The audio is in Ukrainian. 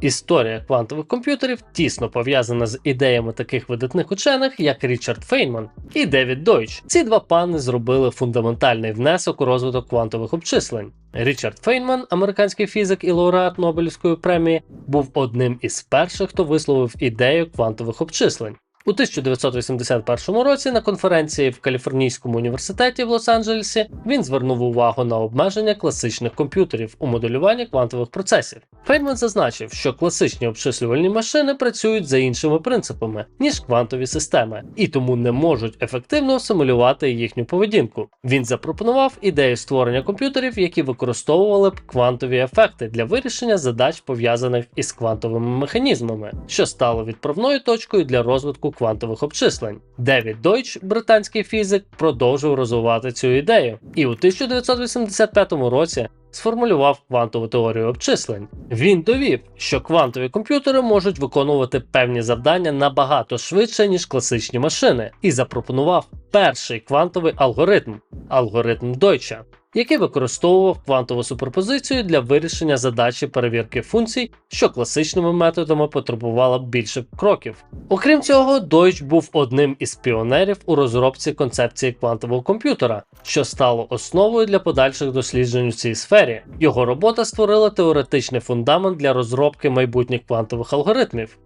Історія квантових комп'ютерів тісно пов'язана з ідеями таких видатних учених, як Річард Фейнман і Девід Дойч. Ці два пани зробили фундаментальний внесок у розвиток квантових обчислень. Річард Фейнман, американський фізик і лауреат Нобелівської премії, був одним із перших, хто висловив ідею квантових обчислень. У 1981 році на конференції в Каліфорнійському університеті в Лос-Анджелесі він звернув увагу на обмеження класичних комп'ютерів у моделюванні квантових процесів. Фейнман зазначив, що класичні обчислювальні машини працюють за іншими принципами, ніж квантові системи, і тому не можуть ефективно симулювати їхню поведінку. Він запропонував ідею створення комп'ютерів, які використовували б квантові ефекти для вирішення задач пов'язаних із квантовими механізмами, що стало відправною точкою для розвитку квантових обчислень. Девід Дойч, британський фізик, продовжив розвивати цю ідею, і у 1985 році сформулював квантову теорію обчислень. Він довів, що квантові комп'ютери можуть виконувати певні завдання набагато швидше, ніж класичні машини, і запропонував перший квантовий алгоритм алгоритм Дойча, який використовував квантову суперпозицію для вирішення задачі перевірки функцій, що класичними методами потребувала б більше кроків. Окрім цього, Дойч був одним із піонерів у розробці концепції квантового комп'ютера, що стало основою для подальших досліджень у цій сфері. Його робота створила теоретичний фундамент для розробки майбутніх квантових алгоритмів.